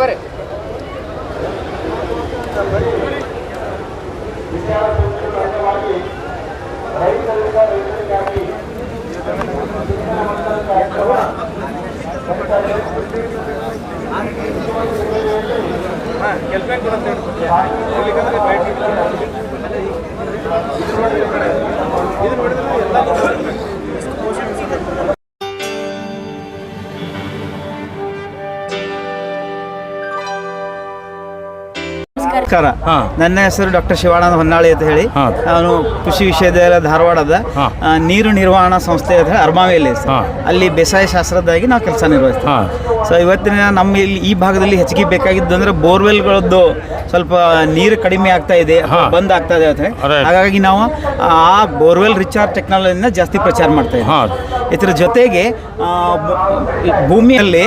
ಬರ್ರಿ ನನ್ನ ಹೆಸರು ಡಾಕ್ಟರ್ ಶಿವಾನಂದ ಹೊನ್ನಾಳಿ ಅಂತ ಹೇಳಿ. ನಾನು ಕೃಷಿ ವಿಶ್ವವಿದ್ಯಾಲಯ ಧಾರವಾಡದ. ನೀರು ನಿರ್ವಹಣಾ ಸಂಸ್ಥೆ ಅಂತ ಹೇಳಿ ಅರ್ಮಾವಿಯಲ್ಲಿ ಅಲ್ಲಿ ಬೇಸಾಯ ಶಾಸ್ತ್ರದಾಗಿ ನಾವು ಕೆಲಸ ನಿರ್ವಹಿಸ್ತೀವಿ. ಸೊ ಇವತ್ತಿನ ನಮ್ಮ ಇಲ್ಲಿ ಈ ಭಾಗದಲ್ಲಿ ಹೆಚ್ಚಿಗೆ ಬೇಕಾಗಿದ್ದು ಅಂದ್ರೆ ಬೋರ್ವೆಲ್ಗಳದ್ದು ಸ್ವಲ್ಪ ನೀರು ಕಡಿಮೆ ಆಗ್ತಾ ಇದೆ ಬಂದ್ ಆಗ್ತಾ ಇದೆ ಹಾಗಾಗಿ ನಾವು ಆ ಬೋರ್ವೆಲ್ ರಿಚಾರ್ಜ್ ಟೆಕ್ನಾಲಜಿನ ಜಾಸ್ತಿ ಪ್ರಚಾರ ಮಾಡ್ತಾ ಇದ್ದೀವಿ. ಇದರ ಜೊತೆಗೆ ಭೂಮಿಯಲ್ಲಿ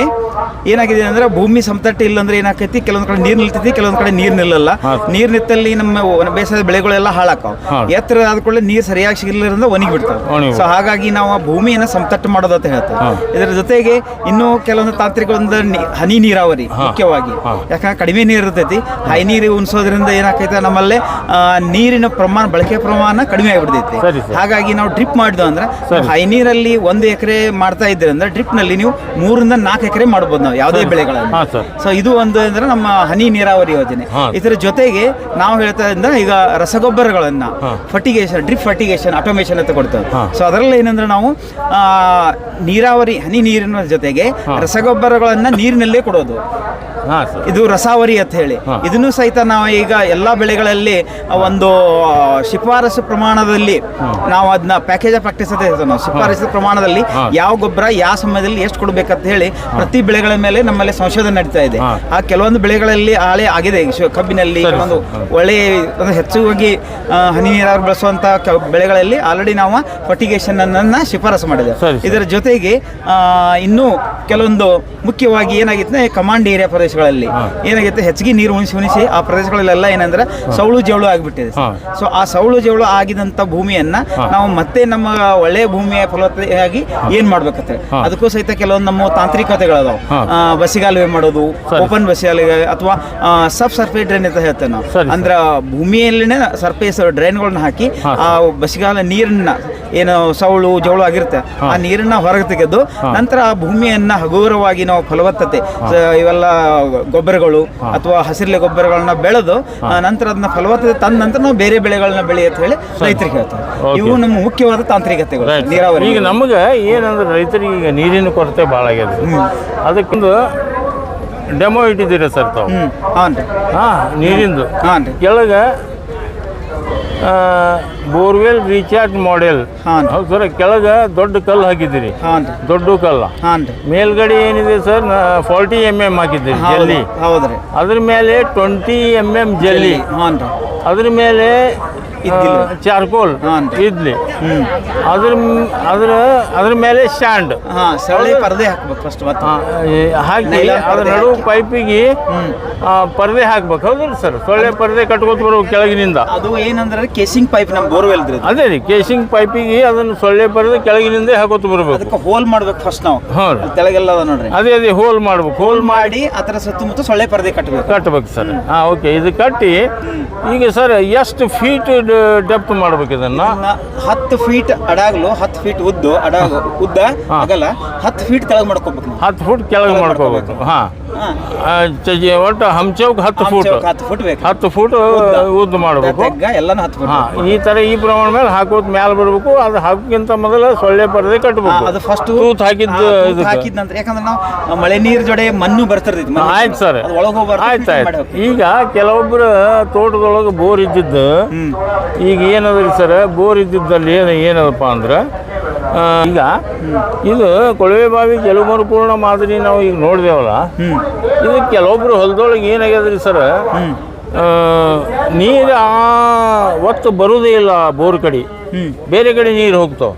ಏನಾಗಿದೆ ಅಂದ್ರೆ ಭೂಮಿ ಸಮತಟ್ಟು ಇಲ್ಲಂದ್ರೆ ಏನಾಕೈತಿ ಕೆಲವೊಂದ್ ಕಡೆ ನೀರು ನಿಲ್ತೈತಿ ಕೆಲವೊಂದ್ ಕಡೆ ನೀರು ನಿಲ್ಲಲ್ಲ. ನೀರ್ ನಿತ್ತಲ್ಲಿ ನಮ್ಮ ಬೇಸಾಯದ ಬೆಳೆಗಳೆಲ್ಲ ಹಾಳಾಕಾವ. ಎತ್ತರ ಆದ ಕೂಡಲೇ ನೀರು ಸರಿಯಾಗಿ ಸಿಗಲಿಲ್ಲ ಒಣಗಿ ಬಿಡ್ತಾವೆ ಸೊ ಹಾಗಾಗಿ ನಾವು ಆ ಭೂಮಿಯನ್ನು ಸಮತಟ್ಟು ಮಾಡೋದು ಅಂತ ಹೇಳ್ತೇವೆ. ಇದರ ಜೊತೆಗೆ ಇನ್ನೂ ಕೆಲವೊಂದು ತಾಂತ್ರಿಕ ನಿ- ಹನಿ ನೀರಾವರಿ ಮುಖ್ಯವಾಗಿ ಯಾಕಂದ್ರೆ ಕಡಿಮೆ ನೀರು ಇರ್ತೈತಿ ಹೈ ನೀರು ಉಣಿಸೋದ್ರಿಂದ ಏನಾಕೈತೆ ನಮ್ಮಲ್ಲಿ ನೀರಿನ ಪ್ರಮಾಣ ಬಳಕೆ ಪ್ರಮಾಣ ಕಡಿಮೆ ಆಗಿಬಿಡ್ತೈತಿ. ಹಾಗಾಗಿ ನಾವು ಡ್ರಿಪ್ ಮಾಡಿದ್ವು ಅಂದ್ರೆ. ಹೈ ನೀರಲ್ಲಿ ಒಂದು ಎಕರೆ ಮಾಡ್ತಾ ಇದ್ರೆ ಅಂದ್ರೆ ಡ್ರಿಪ್ನಲ್ಲಿ ನೀವು ಮೂರಿಂದ ನಾಲ್ಕು ಎಕರೆ ಮಾಡಬಹುದು ನಾವು ಯಾವುದೇ. ಬೆಳೆಗಳನ್ನು. ಸೊ ಇದು ಒಂದು ಅಂದ್ರೆ ನಮ್ಮ ಹನಿ ನೀರಾವರಿ ಯೋಜನೆ ಇದರ ಜೊತೆಗೆ ನಾವು ಹೇಳ್ತಾ ಇದ್ದ ಈಗ ರಸಗೊಬ್ಬರಗಳನ್ನ fertigation fertigation drip fertigation automation ಅಂತ ಕೊಡ್ತೇವೆ. ಸೊ ಅದರಲ್ಲಿ ಏನಂದ್ರೆ ನಾವು ಆ, ನೀರಾವರಿ ಹನಿ ನೀರಿನ ಜೊತೆಗೆ ಹಾ. ರಸಗೊಬ್ಬರಗಳನ್ನ ನೀರಿನಲ್ಲೇ ಕೊಡೋದು. ಇದು ರಸಾವರಿ ಅಂತ ಹೇಳಿ. ಇದನ್ನು ಸಹಿತ ನಾವು ಈಗ ಎಲ್ಲ ಬೆಳೆಗಳಲ್ಲಿ ಒಂದು ಶಿಫಾರಸು ಪ್ರಮಾಣದಲ್ಲಿ ನಾವು ಅದನ್ನ ಪ್ಯಾಕೇಜ್ ಪ್ರಾಕ್ಟೀಸ್ ಅಂತ ಹೇಳ್ತೇವೆ ನಾವು. ಶಿಫಾರಸು ಪ್ರಮಾಣದಲ್ಲಿ ಯಾವ ಗೊಬ್ಬರ ಯಾವ ಸಮಯದಲ್ಲಿ ಎಷ್ಟು ಕೊಡಬೇಕಂತ ಹೇಳಿ ಪ್ರತಿ ಬೆಳೆಗಳ ಮೇಲೆ ನಮ್ಮಲ್ಲಿ ಸಂಶೋಧನೆ ನಡೀತಾ ಇದೆ. ಆ ಕೆಲವೊಂದು ಬೆಳೆಗಳಲ್ಲಿ ಆಳೆ ಆಗಿದೆ. ಕಬ್ಬಿನಲ್ಲಿ ಒಂದು ಕೆಲವೊಂದು ಒಳ್ಳೆ ಒಂದು ಹೆಚ್ಚುವಾಗಿ ಆ, ಹನಿ ನೀರಾವರಿ ಬಳಸುವಂತಹ ಬೆಳೆಗಳಲ್ಲಿ ಆಲ್ರೆಡಿ ನಾವು ಫರ್ಟಿಗೇಷನ್ ಅನ್ನ ಶಿಫಾರಸು ಮಾಡಿದೆ. ಇದರ ಜೊತೆಗೆ ಆ, ಇನ್ನೂ ಕೆಲವೊಂದು ಮುಖ್ಯವಾಗಿ ಏನಾಗಿತ್ತು ಕಮಾಂಡ್ ಏರಿಯಾ ಪ್ರದೇಶಗಳಲ್ಲಿ. ಏನಾಗೈತೆ? ಏನಾಗಿತ್ತು ಹೆಚ್ಚಿಗೆ ನೀರು ಉಣಿಸಿ ಉಣಿಸಿ ಆ ಪ್ರದೇಶಗಳಲ್ಲೆಲ್ಲ ಏನಂದ್ರೆ ಸೌಳು ಜವಳು ಆಗಿಬಿಟ್ಟಿದೆ. ಸೊ ಆ ಸೌಳು ಜವಳು ಆಗಿದಂತ ಭೂಮಿಯನ್ನ. ನಾವು ಮತ್ತೆ ನಮ್ಮ ಒಳ್ಳೆ ಭೂಮಿಯ ಫಲವತ್ತತೆಯಾಗಿ ಏನ್ ಮಾಡ್ಬೇಕಂತ. ಅದಕ್ಕೂ ಸಹಿತ ಕೆಲವೊಂದು ನಮ್ಮ ತಾಂತ್ರಿಕತೆಗಳದಾವ. ಬಸಿಗಾಲುವೆ ಮಾಡೋದು? ಓಪನ್ ಬಸಿಗಾಲುವೆ ಅಥವಾ ಸಬ್ ಸರ್ಫೇಸ್ ಡ್ರೈನ್ ಅಂತ ಹೇಳ್ತೇವೆ ನಾವು. ಅಂದ್ರ ಅಂದ್ರೆ ಭೂಮಿಯಲ್ಲಿನೇ ಸರ್ಫೇಸ್ ಡ್ರೈನ್ಗಳನ್ನ ಹಾಕಿ ಆ ಬಸಿಗಾಲ ನೀರನ್ನ ಏನು ಸೌಳು ಜೌಳು ಆಗಿರುತ್ತೆ. ಆ ನೀರನ್ನ ಹೊರಗೆ ತೆಗೆದು ನಂತರ ಆ ಭೂಮಿಯನ್ನ ಹಗುರವಾಗಿ ನಾವು ಫಲವತ್ತತೆ ಇವೆಲ್ಲ ಗೊಬ್ಬರಗಳು. ಅಥವಾ ಹಸಿರೆಲೆ ಗೊಬ್ಬರಗಳನ್ನ ಬೆಳೆದು ನಂತರ ಅದನ್ನ ಫಲವತ್ತತೆ ತಂದ ನಂತರ ನಾವು ಬೇರೆ ಬೆಳೆಗಳನ್ನ ಬೆಳಿ ಅಂತ ಹೇಳಿ ರೈತರಿಗೆ ಹೇಳ್ತಾರೆ. ಇವು ನಮ್ಮ ಮುಖ್ಯವಾದ ತಾಂತ್ರಿಕತೆಗಳು. ನೀರಾವರಿ. ಈಗ ನಮಗೆ ಏನಂದ್ರೆ ರೈತರಿಗೆ ಈಗ ನೀರಿನ ಕೊರತೆ ಭಾಳ ಆಗ್ಯದ. ಅದಕ್ಕೊಂದು ಡೆಮೋ ಇಟ್ಟಿದ್ದೀರಾ ಸರ್ ತಾವು? ಹಾಂ ನೀರಿಂದು. ಹಾಂ ಕೆಳಗೆ ಬೋರ್ವೆಲ್ ರೀಚಾರ್ಜ್ ಮಾಡೆಲ್. ಹಾಂ ಹೌದು ಸರ್ ಕೆಳಗೆ ದೊಡ್ಡ ಕಲ್ಲು ಹಾಕಿದ್ದೀರಿ. ಹಾಂ ರೀ. ದೊಡ್ಡ ಕಲ್ಲು. ಹಾಂ ರೀ. ಮೇಲ್ಗಡೆ ಏನಿದೆ ಸರ್ ಫಾರ್ಟಿ ಎಂ ಎಂ ಹಾಕಿದ್ದೀರಿ ಹೌದು ಜಲ್ಲಿ. ಹೌದ್ರಿ ಅದ್ರ ಮೇಲೆ ಟ್ವೆಂಟಿ ಎಂ ಎಂ ಜಲ್ಲಿ. ಹಾಂ ರೀ. ಅದ್ರ ಮೇಲೆ. ಚಾರ್ಕೋಲ್. ಇದ್ಲಿ. ಅದ್ರ ಅದ್ರ ಅದ್ರ ಮೇಲೆ ಸ್ಟ್ಯಾಂಡ್. ಹಾಂ ಪರದೆ ಹಾಕ್ಬೇಕು ಫಸ್ಟ್ ಹಾಕಿ ಅದ್ರ ನಡುವೆ ನಡು ಪೈಪಿಗೆ ಪರ್ದೆ ಹಾಕ್ಬೇಕು. ಹೌದಲ್ಲ ಸರ್ ಸೊಳ್ಳೆ ಪರದೆ ಕಟ್ಕೋತ ಬರೋ ಕೆಳಗಿನಿಂದ. ಅದು ಏನಂದ್ರೆ ಕೇಸಿಂಗ್ ಪೈಪ್ ನಮ್ಮ ಬೋರ್ವೆಲ್ ಅದೇ ರೀ ಕೇಸಿಂಗ್ ಪೈಪಿಗೆ ಅದನ್ನು ಸೊಳ್ಳೆ ಪರದೆ ಕೆಳಗಿನಿಂದ ಹಾಕೋತ ಬರ್ಬೇಕು. ಅದಕ್ಕೆ ಹೋಲ್ ಮಾಡ್ಬೇಕು ಫಸ್ಟ್ ನಾವು. ಅಲ್ಲಿ ತೆಳಗೆಲ್ಲ ಅದ ನೋಡ್ರಿ. ಅದೇ ಅದೇ ಹೋಲ್ ಮಾಡ್ಬೇಕು. ಹೋಲ್ ಮಾಡಿ ಅದರ ಸುತ್ತಮುತ್ತ ಸೊಳ್ಳೆ ಪರದೆ ಕಟ್ಟಬೇಕು ಕಟ್ಬೇಕು ಸರ್ ಹಾಂ ಓಕೆ ಇದು ಕಟ್ಟಿ ಈಗ ಸರ್ ಎಷ್ಟು ಫೀಟ್ ಡೆಪ್ತ್ ಮಾಡ್ಬೇಕು ಇದನ್ನ? ಹತ್ತು ಫೀಟ್ ಅಡಾಗ್ಲು ಹತ್ತು ಫೀಟ್ ಉದ್ದು ಅಡಾಗ ಉದ್ದ ಹಾ. ಆಗಲ್ಲ ಹತ್ತು ಫೀಟ್ ಕೆಳಗೆ ಮಾಡ್ಕೋಬೇಕು ಹತ್ತು ಫೀಟ್ ಕೆಳಗೆ ಮಾಡ್ಕೋಬೇಕು. ಹಾಂ. ಹಾ. ಒಟ್ಟು ಹಂಚೌಕ್ ಹತ್ತು ಫೂಟ್ ಹತ್ತು ಫುಟ್ ಬೇಕು ಹತ್ತು ಫೂಟ್ ಉದ್ದ. ಮಾಡಬೇಕು ತೆಗ್ಗ ಎಲ್ಲಾನು ಹತ್ತು ಫುಟ್ ಹಾಂ ಈ ಥರ ಈ ಪ್ರಮಾಣ ಮೇಲೆ ಹಾಕೋತ್ ಮ್ಯಾಲೆ ಬರಬೇಕು ಅದು ಹಾಕೋಕ್ಕಿಂತ ಮೊದಲು ಸೊಳ್ಳೆ ಪರದೆ ಕಟ್ಬೇಕು ಕಟ್ಟಬೇಕು ಅದು ಫಸ್ಟ್ ತೂತ್ ಹಾಕಿದ್ದು ಇದಕ್ಕೆ. ಹಾಕಿದ ನಂತರ ಯಾಕಂದ್ರೆ ನಾವು ಮಳೆ ನೀರ್ ಜೊತೆ ಮಣ್ಣು ಬರ್ತಿರ್ತೈತಿ. ಆಯ್ತು ಸರ್ ಒಳಗೆ ಆಯ್ತು ಆಯ್ತು. ಈಗ ಕೆಲವೊಬ್ರು ತೋಟದೊಳಗೆ ಬೋರ್ ಇದ್ದಿದ್ದು. ಈಗ ಏನದ್ರಿ ಸರ್ ಬೋರ್ ಇದ್ದಿದ್ದಲ್ಲಿ ಏನು ಏನದಪ್ಪ ಅಂದ್ರೆ ಈಗ ಇದು ಕೊಳವೆ ಬಾವಿ ಜಲಮರುಪೂರ್ಣ ಮಾದರಿ ನಾವು ಈಗ ನೋಡಿದೇವಲ್ಲ? ಇದು ಕೆಲವೊಬ್ರು ಹೊಲದೊಳಗೆ ಏನಾಗ್ಯದ್ರಿ ಸರ್? ನೀರು ಆ ಒತ್ತು ಬರುವುದೇ ಇಲ್ಲ ಬೋರ್ ಕಡೆ. ಬೇರೆ ಕಡೆ ನೀರು ಹೋಗ್ತಾವ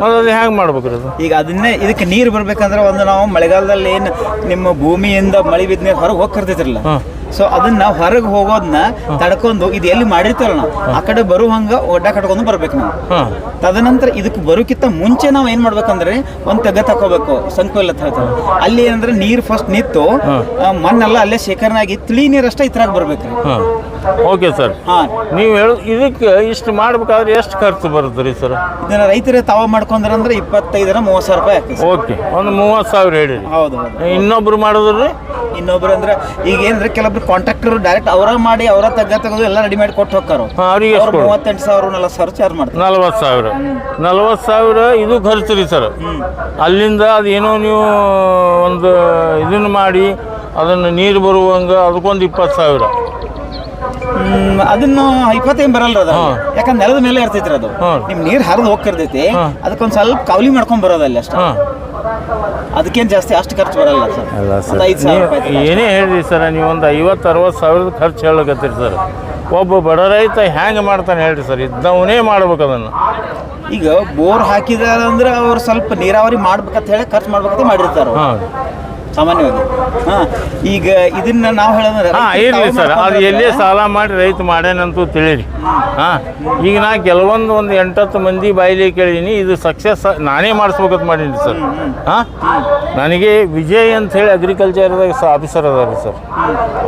ಮತ್ತೆ ಅದು ಹೆಂಗೆ ಮಾಡ್ಬೇಕ್ರಿ ಅದು? ಈಗ ಅದನ್ನೇ ಇದಕ್ಕೆ ನೀರು ಬರ್ಬೇಕಂದ್ರೆ ಒಂದು ನಾವು ಮಳೆಗಾಲದಲ್ಲಿ ಏನು ನಿಮ್ಮ ಭೂಮಿಯಿಂದ ಮಳೆ ಬಿದ್ದ ನೀರು ಹೊರಗೆ ಹೋಗ್ತಿರ್ತಿರಲ್ಲ. ಸೊ ಅದನ್ನ ಹೊರಗೆ ಹೋಗೋದನ್ನ ತಡ್ಕೊಂಡು ಇದು ಎಲ್ಲಿ ಮಾಡಿರ್ತಾರಲ್ಲ ನಾವು? ಆ ಕಡೆ ಬರುವಂಗ ಒಡ್ಡ ಕಟ್ಕೊಂಡು ಬರ್ಬೇಕು ನಾವು. ತದನಂತರ ಇದಕ್ಕೆ ಬರೋಕ್ಕಿಂತ ಮುಂಚೆ ನಾವು ಏನ್ ಮಾಡ್ಬೇಕಂದ್ರೆ ಒಂದ್ ತೆಗ ತಕೋಬೇಕು ಸಂಕೋಲ್ ಹೇಳ್ತಾರೆ ಅಲ್ಲಿ ಏನಂದ್ರೆ ನೀರ್ ಫಸ್ಟ್ ನಿಂತು ಮಣ್ಣೆಲ್ಲ ಅಲ್ಲೇ ಶೇಖರಣೆ ಆಗಿ ತಿಳಿ ನೀರಷ್ಟೇ ಇತರಾಗ ಬರ್ಬೇಕ್ರಿ ಹಾಂ. ಓಕೆ ಸರ್ ನೀವು ಹೇಳ ಇದಕ್ಕೆ ಇಷ್ಟು ಮಾಡ್ಬೇಕಾದ್ರೆ ಎಷ್ಟು ಖರ್ಚು ಬರುತ್ತೆ ರೀ ಸರ್ ಇದನ್ನ ರೈತರೇ ತಾವ ಮಾಡ್ಕೊಂಡ್ರೆ ಅಂದ್ರೆ ಇಪ್ಪತ್ತೈದರ ಮೂವತ್ತು ಸಾವಿರ ರೂಪಾಯಿ ಆಗ್ತದೆ ಓಕೆ ಒಂದು ಮೂವತ್ತು ಸಾವಿರ ಹೇಳಿ ಹೌದು ಇನ್ನೊಬ್ರು ಮಾಡಿದ್ರಿ? ಇನ್ನೊಬ್ರು ಅಂದ್ರೆ ಈಗ ಏನಂದ್ರೆ ಕೆಲವೊಬ್ರು ಕಾಂಟ್ರಾಕ್ಟರ್ ಡೈರೆಕ್ಟ್ ಅವರ ಮಾಡಿ ಅವರ ತಗ್ಗ ತೆಗೆದು ಎಲ್ಲ ರೆಡಿ ಮಾಡಿ ಕೊಟ್ಟು ಹೋಗ್ತಾರ? ಅವ್ರಿಗೆ ಅವ್ರು ಎಷ್ಟು ಕೊಡು. ಮೂವತ್ತೆಂಟು ಸಾವಿರ ನಲ್ವತ್ತು ಸಾವಿರ ಚಾರ್ಜ್ ಮಾಡ್ತಾರೆ. ನಲ್ವತ್ತು ಸಾವಿರ. ನಲ್ವತ್ತು ಸಾವಿರ ಇದು ಖರ್ಚು ರೀ ಸರ್. ಅಲ್ಲಿಂದ ಅದೇನೋ ನೀವು ಒಂದು ಇದನ್ನು ಮಾಡಿ ಅದನ್ನು ನೀರು ಬರುವಂಗೆ ಅದಕ್ಕೊಂದು ಇಪ್ಪತ್ತು ಸಾವಿರ. ಅದನ್ನು ಇಪ್ಪತ್ತೇನು ಬರಲ್ಲ ಅದು ಯಾಕಂದ್ರೆ ನೆಲದ ಮೇಲೆ ಇರ್ತೈತ್ರಿ ಅದು. ನಿಮ್ ನೀರ್ ಹರಿದು ಹೋಗ್ತಿರ್ತೈತಿ. ಅದಕ್ಕೊಂದ್ ಸ್ವಲ್ಪ ಕಾವಲಿ ಮಾಡ್ಕೊಂಡ್ ಬರೋದಲ್ಲ ಅಷ್ಟ. ಹಾಂ. ಅದಕ್ಕೇನ್ ಜಾಸ್ತಿ ಅಷ್ಟು ಖರ್ಚು ಬರಲ್ಲ ಸರ್. ಅಲ್ಲ ಒಂದು ಐದು ಸಾವಿರ ರೂಪಾಯಿ ನೀವು ಏನೇ ಹೇಳ್ರಿ ಸರ್ ನೀವು ಒಂದು ಐವತ್ತು ಅರವತ್ತು ಸಾವಿರದ ಖರ್ಚು ಹೇಳಕತ್ತೀರಿ ಸರ್. ಒಬ್ಬ ಬಡ ರೈತ ಹ್ಯಾಂಗೆ ಮಾಡ್ತಾನೆ ಹೇಳ್ರಿ ಸರ್ ಇದ್ದವನೇ ಮಾಡ್ಬೇಕು ಅದನ್ನು. ಈಗ ಬೋರ್ ಹಾಕಿದ್ರೆ ಅಂದ್ರೆ ಅವ್ರು ಸ್ವಲ್ಪ ನೀರಾವರಿ ಮಾಡ್ಬೇಕಂತ ಹೇಳಿ ಖರ್ಚು ಮಾಡ್ಬೇಕಂತ ಮಾಡಿರ್ತಾರ ಹಾಂ. ಸಾಮಾನ್ಯವಾಗಿ. ಹಾ ಈಗ ಇದನ್ನ ನಾವು ಹೇಳೋದ್ರೆ ಹಾಂ ಇರಲಿ ಸರ್ ಅದು ಎಲ್ಲೇ ಸಾಲ ಮಾಡಿ ರೈತ ಮಾಡ್ಯಾನಂತೂ ತಿಳಿರಿ. ಹಾಂ ಈಗ ನಾ ಕೆಲವೊಂದು ಒಂದು ಎಂಟತ್ತು ಮಂದಿ ಬಾಯಿಲಿ ಕೇಳೀನಿ ಇದು ಸಕ್ಸಸ್ ನಾನೇ ಮಾಡಿಸ್ಬೇಕಂತ ಮಾಡೀನಿ ಸರ್. ಹಾಂ ನನಗೆ ವಿಜಯ್ ಅಂತ ಹೇಳಿ ಅಗ್ರಿಕಲ್ಚರ್ದಾಗ ಸ ಆಫೀಸರ್ ಅದಾರ ಸರ್.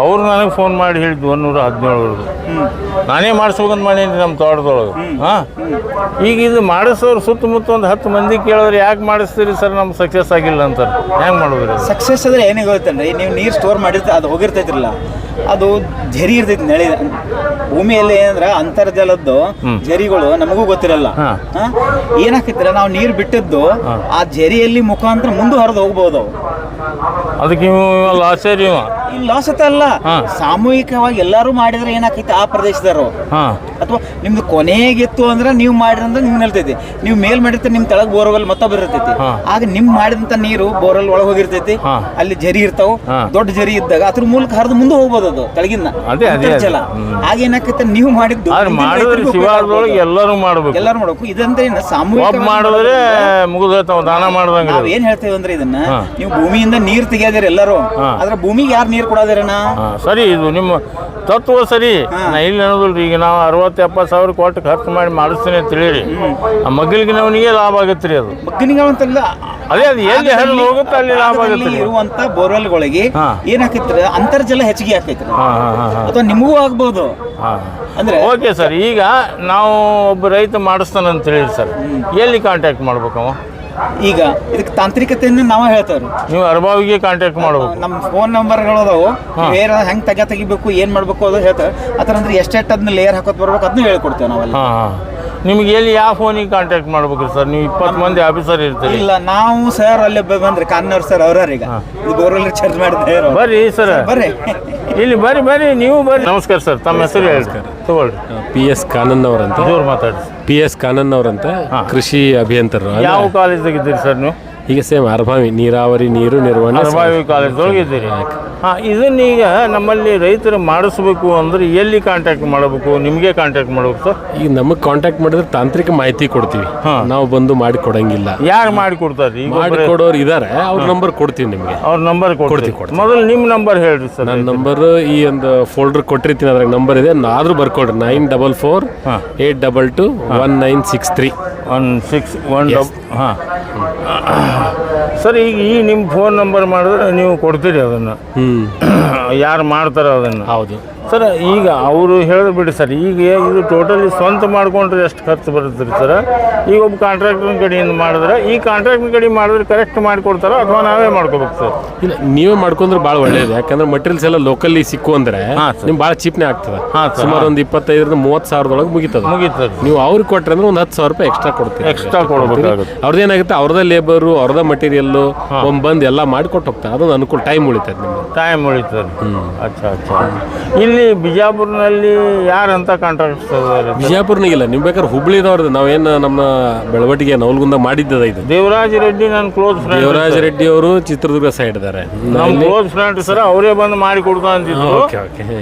ಅವ್ರು ನನಗೆ ಫೋನ್ ಮಾಡಿ ಹೇಳಿದ್ದು ಒಂದೂರ ಹದಿನೇಳವರೆಗೂ ನಾನೇ ಮಾಡಿಸ್ಬೇಕಂತ ಮಾಡೀನಿ ನಮ್ಮ ತೋಟದೊಳಗೆ. ಹಾಂ ಈಗ ಇದು ಮಾಡಿಸೋರು ಸುತ್ತಮುತ್ತ ಒಂದು ಹತ್ತು ಮಂದಿ ಕೇಳಿದ್ರೆ ಯಾಕೆ ಮಾಡಿಸ್ತೀರಿ ಸರ್ ನಮ್ಗೆ ಸಕ್ಸಸ್ ಆಗಿಲ್ಲ ಅಂತಾರೆ. ಹೆಂಗೆ ಮಾಡೋದ್ರಿ ಸಕ್ಸಸ್ ಅಂದ್ರೆ ಏನಾಗುತ್ತೆ ನೀವು ನೀರು ಸ್ಟೋರ್ ಮಾಡಿರ್ತ ಅದು ಹೋಗಿರ್ತೈತಿರಲ್ಲ. ಅದು ಝರಿ ಇರ್ತೈತಿ ನೆಳಿ. ಭೂಮಿಯಲ್ಲಿ ಏನಂದ್ರೆ ಅಂತರ್ಜಲದ್ದು ಝರಿಗಳು ನಮಗೂ ಗೊತ್ತಿರಲ್ಲ? ಏನಾಕೈತಿಲ್ಲ ನಾವು ನೀರು ಬಿಟ್ಟಿದ್ದು ಆ ಝರಿಯಲ್ಲಿ ಮುಖಾಂತರ ಮುಂದೆ ಹರಿದು ಹೋಗ್ಬೋದು. ಅದಕ್ಕೆ ಇವ ಲಾಸೇ ರೀ ಇವ. ಅಲ್ಲ. ಸಾಮೂಹಿಕವಾಗಿ ಎಲ್ಲರೂ ಮಾಡಿದ್ರೆ ಏನಾಕೈತಿ ಆ ಪ್ರದೇಶದವರು? ಹಾಂ. ಅಥವಾ ನಿಮ್ದು ಕೊನೆಗಿತ್ತು ಅಂದ್ರೆ ನೀವು ಮಾಡಿರಂದ್ರೆ ನಿಮ್ ನಿಲ್ತೈತಿ. ನೀವು ಮೇಲ್ ಮಾಡಿರ್ತೀರಿ ನಿಮ್ ತೆಳಗ್ ಬೋರ್ವೆಲ್ ಮತ್ತೊಬ್ಬ ಇರ್ತೈತಿ. ಆಗ ನಿಮ್ ಮಾಡಿದಂತ ನೀರು ಬೋರ್ವೆಲ್ ಒಳಗೆ ಹೋಗಿರ್ತೈತಿ. ಅಲ್ಲಿ ಜರಿ ಇರ್ತಾವ ದೊಡ್ಡ ಜರಿ ಇದ್ದಾಗ ಅದ್ರ ಮೂಲಕ ಹರಿದು ಮುಂದೆ ಹೋಗ್ಬೋದು ಅದು ತೆಳಗಿಂದ. ಅದೇ, ಆಗ ಏನಾಕೈತೆ ನೀವು ಮಾಡಿದ್ದು ಮಾಡಿದ್ರೆ ಶಿವಾರದೊಳಗೆ ಎಲ್ಲರೂ ಮಾಡಬೇಕು. ಎಲ್ಲರೂ ಮಾಡಬೇಕು. ಇದಂದ್ರೆ ಏನು ಸಾಮೂಹಿಕ ಮಾಡಿದ್ರೆ ಮುಗಿದೋಯ್ತು ದಾನ ಮಾಡ್ದಂಗ. ನಾವ್ ಏನ್ ಹೇಳ್ತೇವೆ ಅಂದ್ರೆ ಇದನ್ನ. ನೀವು ಭೂಮಿಯಿಂದ ನೀರ್ ತೆಗಿಯೋದಿರ ಎಲ್ಲರೂ. ಆದ್ರೆ ಭೂಮಿಗೆ ಯಾರು ನೀರು ಕೊಡೋದಿರಣ್ಣ? ಹಾಂ ಸರಿ ಇದು ನಿಮ್ಮ ತತ್ವ ಸರಿ. ನಾ ಇಲ್ಲಿ ಅನ್ನೋದಿಲ್ಲ ಈಗ ನಾವು ಅರವತ್ತು ಎಪ್ಪತ್ತು ಸಾವಿರ ಕೊಟ್ಟು ಖರ್ಚು ಮಾಡಿ ಮಾಡಿಸ್ತೀನಿ ಅಂತ ತಿಳಿರಿ ಆ ಮಗ್ಗಲಿಗಿನವನಿಗೆ ಲಾಭ ಆಗತ್ತೆ ರೀ ಅದು ಮಗ್ಗನಿಗಳಂತಲ್ಲ ಅದೇ ಅದು ಎಲ್ಲಿ ಹರಿದು ಹೋಗುತ್ತೆ ಅಲ್ಲಿ ಲಾಭ ಆಗುತ್ತೆ ರೀ ಇರುವಂತ ಬೋರ್ವೆಲ್ಗಳಿಗೆ ಹಾ. ಏನಾಕೈತ್ರಿ ಅಂತರ್ಜಲ ಹೆಚ್ಚಿಗೆ ಆಗ್ತೈತೆ ಹಾಂ ಹಾಂ ಹಾಂ ಹಾಂ. ಅಥವಾ ನಿಮಗೂ ಆಗ್ಬೋದು. ಹಾಂ ಅಂದ್ರೆ ಓಕೆ ಸರ್ ಈಗ ನಾವು ಒಬ್ಬ ರೈತ ಮಾಡಿಸ್ತಾನಂತ ಅಂತ ಹೇಳಿರಿ ಸರ್. ಎಲ್ಲಿ ಕಾಂಟ್ಯಾಕ್ಟ್ ಮಾಡ್ಬೇಕವ? ಈಗ ಇದಕ್ಕೆ ತಾಂತ್ರಿಕತೆಯನ್ನು ನಾವು ಹೇಳ್ತೇವೆ ನೀವು ಅರ್ಬಾವಿಗೆ ಕಾಂಟ್ಯಾಕ್ಟ್ ಮಾಡಬೇಕು. ನಮ್ಮ ಫೋನ್ ನಂಬರ್ಗಳು ಅದಾವು. ಬೇರೆ ಹೆಂಗೆ ತೆಗೆ ತೆಗಿಬೇಕು ಏನು ಮಾಡ್ಬೇಕು ಅದು ಹೇಳ್ತೇವೆ. ಥರ ಅಂದ್ರೆ ಎಷ್ಟೆಷ್ಟು ಅದನ್ನ ಲೇಯರ್ ಹಾಕೋದು ಬರ್ಬೇಕು ಅದನ್ನ ಹೇಳ್ಕೊಡ್ತೇವೆ ನಾವೆಲ್ಲ. ನಿಮ್ಗೆ ಎಲ್ಲಿ ಯಾವ ಫೋನಿಗೆ ಕಾಂಟ್ಯಾಕ್ಟ್ ಮಾಡ್ಬೇಕು ಸರ್? ನೀವು ಇಪ್ಪತ್ತು ಮಂದಿ ಆಫೀಸರ್ ಇರ್ತೀರಿ. ಇಲ್ಲ ನಾವು ಸರ್ ಅಲ್ಲೇ ಬಂದ್ರೆ ಬಂದ್ರಿ ಕಾನ್ನವ್ರು ಸರ್ ಅವ್ರೀಗ ಇದು ಬೋರ್ವೆಲ್ ಮಾಡಿದ್ರೆ ಬರ್ರಿ ಸರ್ ಬರ್ರಿ. ಇಲ್ಲಿ ಬರ್ರಿ ಬರ್ರಿ ನೀವು ಬರ್ರಿ. ನಮಸ್ಕಾರ ಸರ್ ತಮ್ಮ ಹೆಸರು ಹೇಳ್ತಾರೆ ತಗೊಳ್ರಿ ಪಿ ಎಸ್ ಕಾನನ್ ಅವರಂತ. ಜೋರು ಮಾತಾಡಿ. ಪಿ ಎಸ್ ಕಾನನ್ ಅವರಂತ. ಕೃಷಿ ಅಭಿಯಂತರರು ಅಲ್ಲ? ಯಾವ ಕಾಲೇಜ್ದಾಗ ಇದ್ದೀರಿ ಸರ್ ನೀವು? ಈಗ ಸೇಮ್ ಅರ್ಭಾವಿ ನೀರಾವರಿ ನೀರು ನಿರ್ವಹಣೆ ಅರಬಾವಿ ಕಾಲೇಜ್ದೊಳಗೆ ಇದ್ದೀರಿ ಹಾಂ ಇದನ್ನೀಗ ನಮ್ಮಲ್ಲಿ ರೈತರು ಮಾಡಿಸ್ಬೇಕು ಅಂದ್ರೆ ಎಲ್ಲಿ ಕಾಂಟ್ಯಾಕ್ಟ್ ಮಾಡಬೇಕು ನಿಮಗೆ ಕಾಂಟ್ಯಾಕ್ಟ್ ಮಾಡಬೇಕು ಸರ್? ಈಗ ನಮಗೆ ಕಾಂಟ್ಯಾಕ್ಟ್ ಮಾಡಿದ್ರೆ ತಾಂತ್ರಿಕ ಮಾಹಿತಿ ಕೊಡ್ತೀವಿ. ಹಾ. ನಾವು ಬಂದು ಮಾಡಿ ಕೊಡಂಗಿಲ್ಲ. ಯಾರು ಮಾಡಿ ಕೊಡ್ತಾರೆ? ಈಗ ಮಾಡಿ ಕೊಡೋರು ಇದ್ದಾರೆ ಅವ್ರ ನಂಬರ್ ಕೊಡ್ತೀವಿ ನಿಮಗೆ. ಅವ್ರ ನಂಬರ್ ಕೊಡ್ತೀವಿ ಕೊಡ್ತೀವಿ. ಮೊದಲು ನಿಮ್ಮ ನಂಬರ್ ಹೇಳ್ರಿ ಸರ್ ನನ್ನ ನಂಬರ್ ಈ ಒಂದು ಫೋಲ್ಡರ್ ಕೊಟ್ಟಿರ್ತೀನಿ ಅದ್ರಾಗ ನಂಬರ್ ಇದೆ. ಆದರೂ ಬರ್ಕೊಡ್ರಿ nine double four. Eight double two one nine six three one six one double ಹಾಂ. ಸರ್ ಈಗ ಈ ನಿಮ್ಮ ಫೋನ್ ನಂಬರ್ ಮಾಡಿದ್ರೆ ನೀವು ಕೊಡ್ತೀರಿ ಅದನ್ನು. ಯಾರು ಮಾಡ್ತಾರೆ ಅದನ್ನು. ಹೌದು. ಸರ್ ಈಗ ಅವರು ಹೇಳಿದ್ರು ಬಿಡಿ ಸರ್ ಈಗ ಇದು ಟೋಟಲಿ ಸ್ವಂತ ಮಾಡ್ಕೊಂಡ್ರೆ ಎಷ್ಟು ಖರ್ಚು ಬರುತ್ತೆ ರೀ ಸರ್? ಈಗ ಒಬ್ಬ ಕಾಂಟ್ರಾಕ್ಟರ್ನ ಕಡೆಯಿಂದ ಮಾಡಿದ್ರೆ ಈ ಕಾಂಟ್ರಾಕ್ಟ್ನ ಕಡೆ ಮಾಡಿದ್ರೆ ಕರೆಕ್ಟ್ ಮಾಡಿಕೊಡ್ತಾರ ಅಥವಾ ನಾವೇ ಮಾಡ್ಕೋಬೇಕು ಸರ್? ಇಲ್ಲ ನೀವೇ ಮಾಡ್ಕೊಂಡ್ರೆ ಭಾಳ ಒಳ್ಳೇದು. ಯಾಕಂದ್ರೆ ಮಟೀರಿಯಲ್ಸ್ ಎಲ್ಲ ಲೋಕಲ್ಲಿ ಸಿಕ್ಕು ಅಂದರೆ. ನಿಮ್ಗೆ ಭಾಳ ಚೀಪ್ನೇ ಆಗ್ತದೆ. ಸುಮಾರು ಒಂದು ಇಪ್ಪತ್ತೈದರಿಂದ ಮೂವತ್ತು ಸಾವಿರದೊಳಗೆ ಮುಗಿತದೆ. ಮುಗಿತದೆ ನೀವು ಅವ್ರಿಗೆ ಕೊಟ್ರೆ ಅಂದ್ರೆ ಒಂದು ಹತ್ತು ಸಾವಿರ ರೂಪಾಯಿ ಎಕ್ಸ್ಟ್ರಾ ಕೊಡ್ತೀವಿ. ಎಕ್ಸ್ಟ್ರಾ ಕೊಡ್ಬೇಕಾಗುತ್ತೆ. ಅವ್ರದ್ದೇನಾಗುತ್ತೆ ಅವ್ರದ್ದೇ ಅವ್ರದೇ ಲೇಬರು ಅವ್ರದ್ದೇ ಮಟೀರಿಯಲ್ಲು ಒಂದು ಬಂದು ಎಲ್ಲ ಮಾಡಿಕೊಟ್ಟು ಹೋಗ್ತಾರೆ ಅದೊಂದು ಅನುಕೂಲ ಟೈಮ್ ಉಳಿತದೆ ನಿಮ್ಗೆ. ಟೈಮ್ ಉಳಿತದೆ. ಅಚ್ಚಾ ಅಚ್ಚಾ. ಇಲ್ಲಿ ಇಲ್ಲಿ ಬಿಜಾಪುರ್ನಲ್ಲಿ ಯಾರಂತ ಕಾಂಟ್ರಾಕ್ಟ್ ಬಿಜಾಪುರ್ನಾಗಿಲ್ಲ ನೀವು ಬೇಕಾದ್ರೆ ಹುಬ್ಳಿದವ್ರದ್ದು ನಾವೇನು ನಮ್ಮ ಬೆಳವಟಿಗೆ ನವಲ್ಗುಂದ ಮಾಡಿದ್ದದ ಇದು? ದೇವರಾಜ್ ರೆಡ್ಡಿ ನನ್ನ ಕ್ಲೋಸ್ ಫ್ರೆಂಡ್ ದೇವರಾಜ ರೆಡ್ಡಿ ಅವರು ಚಿತ್ರದುರ್ಗ ಸೈಡ್ ಇದ್ದಾರೆ ನಮ್ಮ ಕ್ಲೋಸ್ ಫ್ರೆಂಡ್ ಸರ್ ಅವರೇ ಬಂದು ಮಾಡಿ ಕೊಡ್ತ ಅಂತಿದ್ರು.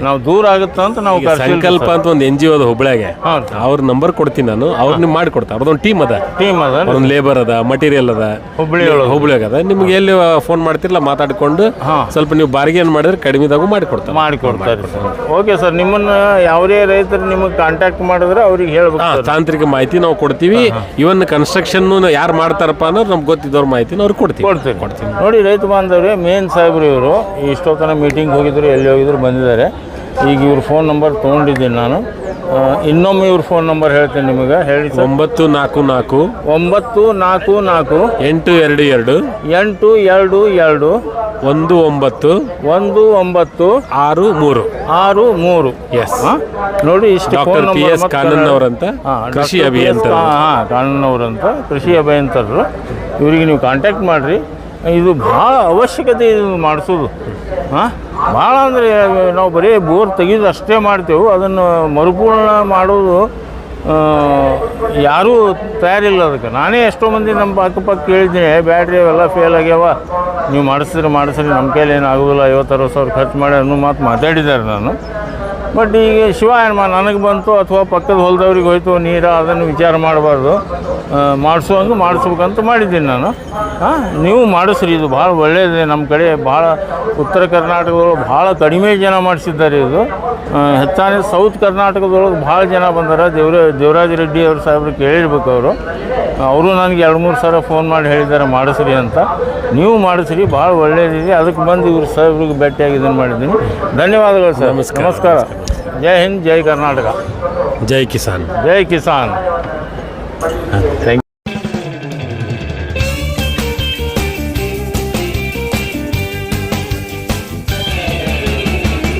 ನಾವು ದೂರ ಆಗುತ್ತ ಅಂತ ನಾವು ಸಂಕಲ್ಪ ಅಂತ ಒಂದು ಎನ್ ಜಿ ಒದ ಹುಬ್ಳ್ಯಾಗೆ. ಹಾಂ ಅವ್ರ ನಂಬರ್ ಕೊಡ್ತೀನಿ ನಾನು ಅವ್ರು ನಿಮ್ಗೆ ಮಾಡಿ ಕೊಡ್ತಾರೆ ಅದೊಂದು ಟೀಮ್ ಅದ. ಟೀಮ್ ಅದ ಅವ್ರೊಂದು ಲೇಬರ್ ಅದ ಮಟೀರಿಯಲ್ ಅದ. ಹುಬ್ಳಿ ಹುಬ್ಳ್ಯಾಗ ಅದ. ನಿಮ್ಗೆ ಎಲ್ಲಿ ಫೋನ್ ಮಾಡ್ತಿರಲ್ಲ ಮಾತಾಡ್ಕೊಂಡು. ಸ್ವಲ್ಪ ನೀವು ಬಾರ್ಗೇನ್ ಮಾಡಿದ್ರೆ ಕಡಿಮೆದಾಗೂ ಮಾಡಿ ಕೊಡ್ತಾರೆ. ಮಾಡಿ ಕೊಡ್ತಾರೆ ಸರ್ ಓಕೆ ಸರ್ ನಿಮ್ಮನ್ನ ಯಾವುದೇ ರೈತರು ನಿಮಗೆ ಕಾಂಟ್ಯಾಕ್ಟ್ ಮಾಡಿದ್ರೆ ಅವ್ರಿಗೆ ಹೇಳ್ಬೇಕು ಹಾ ಸರ್. ತಾಂತ್ರಿಕ ಮಾಹಿತಿ ನಾವು ಕೊಡ್ತೀವಿ. ಇವನ್ ಕನ್ಸ್ಟ್ರಕ್ಷನ್ ಯಾರು ಮಾಡ್ತಾರಪ್ಪ ಅನ್ನೋದು ನಮ್ಗೆ ಗೊತ್ತಿದ್ದವ್ರ ಮಾಹಿತಿ ಅವ್ರಿಗೆ ಕೊಡ್ತೀವಿ. ಕೊಡ್ತೀವಿ. ಕೊಡ್ತೀವಿ. ನೋಡಿ ರೈತ ಬಾಂಧವ್ರೆ ಮೇನ್ ಸಾಹೇಬ್ರು ಇವರು ಇಷ್ಟೊತ್ತನ ಮೀಟಿಂಗ್ ಹೋಗಿದ್ರು ಎಲ್ಲಿ ಹೋಗಿದ್ರು ಬಂದಿದ್ದಾರೆ. ಈಗ ಇವ್ರ ಫೋನ್ ನಂಬರ್ ತೊಗೊಂಡಿದ್ದೀನಿ ನಾನು. ಇನ್ನೊಮ್ಮೆ ಇವ್ರ ಫೋನ್ ನಂಬರ್ ಹೇಳ್ತೀನಿ ನಿಮಗೆ. ಹೇಳಿ ಸರ್. ಒಂಬತ್ತು ನಾಲ್ಕು ನಾಲ್ಕು ಒಂಬತ್ತು ನಾಲ್ಕು ನಾಲ್ಕು ಎಂಟು ಎರಡು ಎರಡು ಎಂಟು ಎರಡು ಎರಡು ಒಂದು ಒಂಬತ್ತು ಒಂದು ಒಂಬತ್ತು ಆರು ಮೂರು. ಆರು ಮೂರು. ಎಸ್? ನೋಡಿ ಇಷ್ಟು ಡಾಕ್ಟರ್ ಪಿ ಎಸ್ ಮತ್ತೆ ಕಾನನ್ ಅವರಂತ ಕೃಷಿ ಅಭಿಯಂತರ ಹಾ, ಕೃಷಿ ಅಭಿಯಂತರರು. ಇವರಿಗೆ ನೀವು ಕಾಂಟ್ಯಾಕ್ಟ್ ಮಾಡಿರಿ. ಇದು ಭಾಳ ಅವಶ್ಯಕತೆ ಇದು ಮಾಡಿಸೋದು. ಹಾಂ? ಭಾಳ ಅಂದರೆ ನಾವು ಬರೀ ಬೋರ್ ತೆಗೆದು ಅಷ್ಟೇ ಮಾಡ್ತೇವೆ. ಅದನ್ನು ಮರುಪೂರ್ಣ ಮಾಡೋದು ಯಾರೂ ತಯಾರಿಲ್ಲ ಅದಕ್ಕೆ. ನಾನೇ ಎಷ್ಟೋ ಮಂದಿ ನಮ್ಮ ಅಕ್ಕಪಕ್ಕ ಕೇಳಿದ್ದೀನಿ ಬ್ಯಾಟ್ರಿ ಅವೆಲ್ಲ ಫೇಲ್ ಆಗ್ಯಾವ. ನೀವು ಮಾಡಿಸಿದ್ರೆ ಮಾಡಿಸ್ರಿ, ನಮ್ಮ ಕೈಲಿ ಏನು ಆಗೋದಿಲ್ಲ, ಐವತ್ತು, ಅರವತ್ತು ಸಾವಿರ ಖರ್ಚು ಮಾಡಿ ಅನ್ನೋ ಮಾತು ಮಾತಾಡಿದ್ದಾರೆ ನಾನು. ಬಟ್ ಈಗ ಶಿವ ನನಗೆ ಬಂತು ಅಥವಾ ಪಕ್ಕದ ಹೊಲದವ್ರಿಗೆ ಹೋಯ್ತು ನೀರು, ಅದನ್ನು ವಿಚಾರ ಮಾಡಬಾರ್ದು. ಮಾಡಿಸುವಂಗೆ ಮಾಡಿಸ್ಬೇಕಂತ ಮಾಡಿದ್ದೀನಿ ನಾನು. ಹಾಂ ನೀವು ಮಾಡಿಸ್ರಿ, ಇದು ಭಾಳ ಒಳ್ಳೆಯದಿದೆ ನಮ್ಮ ಕಡೆ ಭಾಳ ಉತ್ತರ ಕರ್ನಾಟಕದವರು ಭಾಳ ಕಡಿಮೆ ಜನ ಮಾಡಿಸಿದ್ದಾರೆ ಇದು. ಹೆಚ್ಚಾನೆ ಸೌತ್ ಕರ್ನಾಟಕದೊಳಗೆ ಭಾಳ ಜನ ಬಂದಾರ. ದೇವ್ರ ದೇವರಾಜ ರೆಡ್ಡಿ ಅವ್ರ ಸಾಹೇಬ್ರು ಕೇಳಿರ್ಬೇಕು ಅವರು. ಅವರು ನನಗೆ ಎರಡು ಮೂರು ಸಲ ಫೋನ್ ಮಾಡಿ ಹೇಳಿದ್ದಾರೆ ಮಾಡಿಸ್ರಿ ಅಂತ. ನೀವು ಮಾಡಿಸ್ರಿ ಭಾಳ ಒಳ್ಳೆಯದಿದೆ ಅದಕ್ಕೆ ಬಂದು ಇವ್ರ ಸಾಹೇಬ್ರಿಗೆ ಭೇಟಿಯಾಗಿ ಇದನ್ನು ಮಾಡಿದ್ದೀನಿ. ಧನ್ಯವಾದಗಳು ಸರ್. ನಮಸ್ಕಾರ. ಜೈ ಹಿಂದ್ ಜೈ ಕರ್ನಾಟಕ. ಜೈ ಕಿಸಾನ್. ಜೈ ಕಿಸಾನ್.